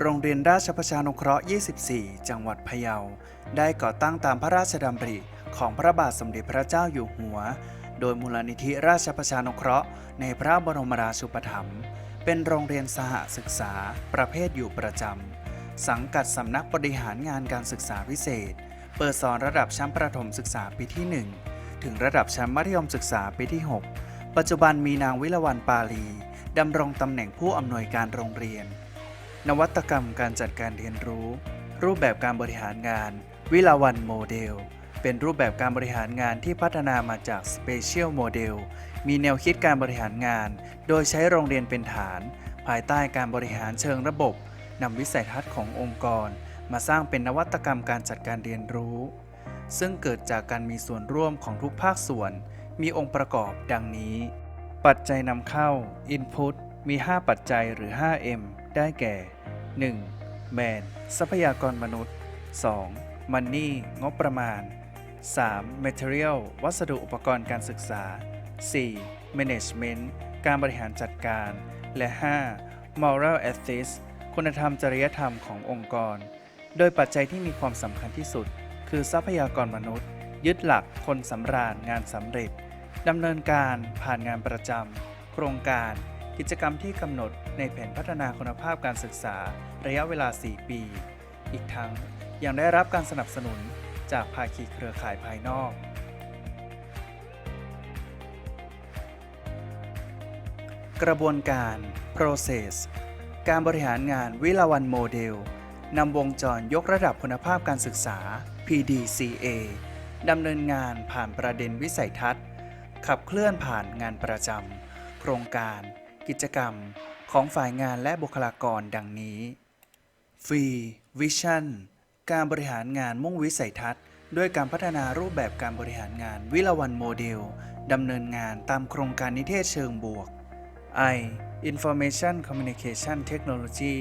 โรงเรียนราชประชานุเคราะห์ 24 จังหวัดพะเยา ได้ก่อตั้งตามพระราชดำริของพระบาทสมเด็จพระเจ้าอยู่หัว โดยมูลนิธิราชประชานุเคราะห์ในพระบรมราชูปถัมภ์ เป็นโรงเรียนสหศึกษา ประเภทอยู่ประจำ สังกัดสำนักบริหารงานการศึกษาพิเศษ เปิดสอนระดับชั้นประถมศึกษาปีที่ 1 ถึงระดับชั้นมัธยมศึกษาปีที่ 6 ปัจจุบันมีนางวิลวันปาลีดำรงตำแหน่งผู้อำนวยการโรงเรียน นวัตกรรมการจัดการเรียนรู้ รูปแบบการบริหารงาน วิลาวันโมเดล เป็นรูปแบบการบริหารงานที่พัฒนามาจาก Special Model มีแนวคิดการบริหารงาน โดยใช้โรงเรียนเป็นฐาน ภายใต้การบริหารเชิงระบบนำวิสัยทัศน์ขององค์กร มาสร้างเป็นนวัตกรรมการจัดการเรียนรู้ ซึ่งเกิดจากการมีส่วนร่วมของทุกภาคส่วน มีองค์ประกอบดังนี้ ปัจจัยนำเข้า Input มี 5 ปัจจัยหรือ 5M ได้แก่ 1. Man ทรัพยากรมนุษย์ 2. Money งบประมาณ 3. Material วัสดุอุปกรณ์การศึกษา 4. Management การบริหารจัดการ และ 5. Moral Ethics คุณธรรมจริยธรรมขององค์กร โดยปัจจัยที่มีความสำคัญที่สุด คือทรัพยากรมนุษย์ ยึดหลักคนสำราญงานสำเร็จดำเนินการผ่านงานประจำโครงการ กิจกรรมที่กำหนดในแผนพัฒนาคุณภาพการศึกษาระยะเวลา 4 ปี อีกทั้งยังได้รับการสนับสนุนจากภาคีเครือข่ายภายนอกกระบวนการ process การบริหารงานวิลาวันโมเดล นำวงจรยกระดับคุณภาพการศึกษา PDCA ดำเนินงานผ่านประเด็นวิสัยทัศน์ ขับเคลื่อนผ่านงานประจำ โครงการ กิจกรรมของฝ่ายงานและบุคลากรดังนี้ฟรีวิชั่นการบริหารงานมุ่งวิสัยทัศน์ ด้วยการพัฒนารูปแบบการบริหารงานวิลาวันโมเดลดำเนินงานตามโครงการนิเทศเชิงบวก I Information Communication Technology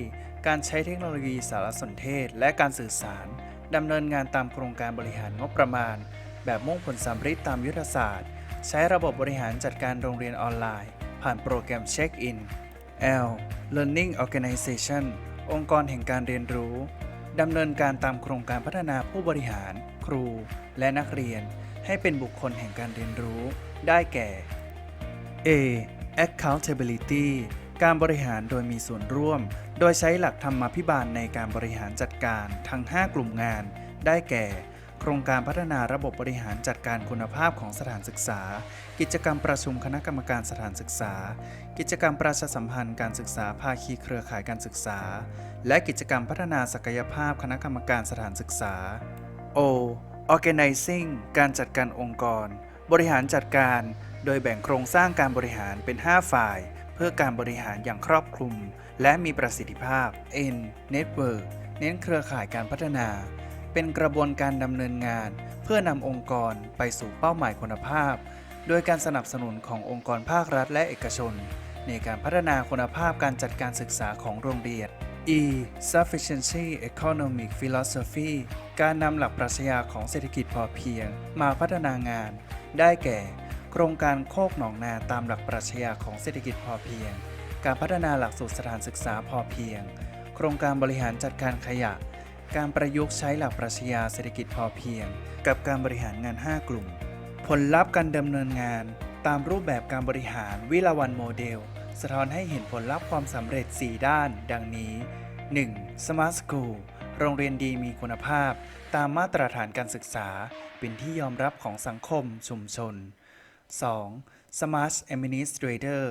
การใช้เทคโนโลยีสารสนเทศ และการสื่อสารดำเนินงานตามโครงการบริหารงบประมาณ แบบมุ่งผลสำฤทธิ์ตามยุทธศาสตร์ ใช้ระบบบริหารจัดการโรงเรียนออนไลน์ ผ่านโปรแกรม Check-in L Learning Organization องค์กรแห่งการเรียนรู้ ดำเนินการตามโครงการพัฒนาผู้บริหาร ครู และนักเรียน ให้เป็นบุคคลแห่งการเรียนรู้ ได้แก่ A accountability การบริหารโดยมีส่วนร่วม โดยใช้หลักธรรมาภิบาลในการบริหารจัดการทั้ง 5 กลุ่มงาน ได้แก่ ครงการพัฒนาระบบบริหารจัดการคุณภาพของสถานศึกษา กิจกรรมประชุมคณะกรรมการสถานศึกษา กิจกรรมประชาสัมพันธ์การศึกษาภาคีเครือข่ายการศึกษา และกิจกรรมพัฒนาศักยภาพคณะกรรมการสถานศึกษา O organizing การจัดการองค์กร บริหารจัดการ โดยแบ่งโครงสร้างการบริหารเป็น 5 ฝ่าย เพื่อการบริหารอย่างครอบคลุม และมีประสิทธิภาพ N network เน้นเครือข่ายการพัฒนา เป็นกระบวนการดำเนินงาน เพื่อนำองค์กรไปสู่เป้าหมายคุณภาพ โดยการสนับสนุนขององค์กรภาครัฐและเอกชน ในการพัฒนาคุณภาพการจัดการศึกษาของโรงเรียน E sufficiency economic philosophy การนำหลักปรัชญาของเศรษฐกิจพอเพียง มาพัฒนางาน ได้แก่ โครงการโคกหนองนาตามหลักปรัชญาของเศรษฐกิจพอเพียง การพัฒนาหลักสูตรสถานศึกษาพอเพียง โครงการบริหารจัดการขยะ การประยุกต์ใช้หลักปรัชญาเศรษฐกิจพอเพียง กับการบริหารงาน 5 กลุ่ม ผลลัพธ์การดำเนินงาน ตามรูปแบบการบริหารวิลาวันโมเดล สะท้อนให้เห็นผลลัพธ์ความสำเร็จ 4 ด้าน ดังนี้ 1. Smart School โรงเรียนดีมีคุณภาพ ตามมาตรฐานการศึกษา เป็นที่ยอมรับของสังคมชุมชน 2. Smart Administrator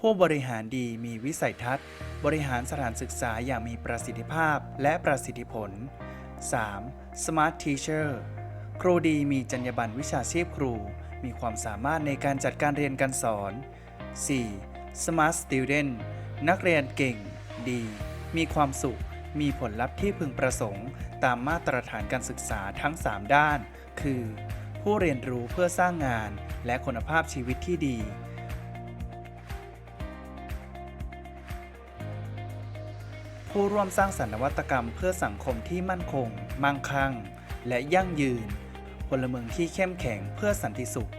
ผู้บริหารดีมีวิสัยทัศน์ บริหารสถานศึกษาอย่างมีประสิทธิภาพและประสิทธิผล 3. Smart Teacher ครูดีมีจรรยาบรรณวิชาชีพครู มีความสามารถในการจัดการเรียนการสอน 4. Smart Student นักเรียนเก่ง ดี มีความสุข มีผลลัพธ์ที่พึงประสงค์ ตามมาตรฐานการศึกษาทั้ง 3 ด้าน คือ ผู้เรียนรู้เพื่อสร้างงาน และคุณภาพชีวิตที่ดี ผู้ร่วมสร้างสรรค์นวัตกรรมเพื่อสังคมที่มั่นคง มั่งคั่ง และยั่งยืน พลเมืองที่เข้มแข็งเพื่อสันติสุข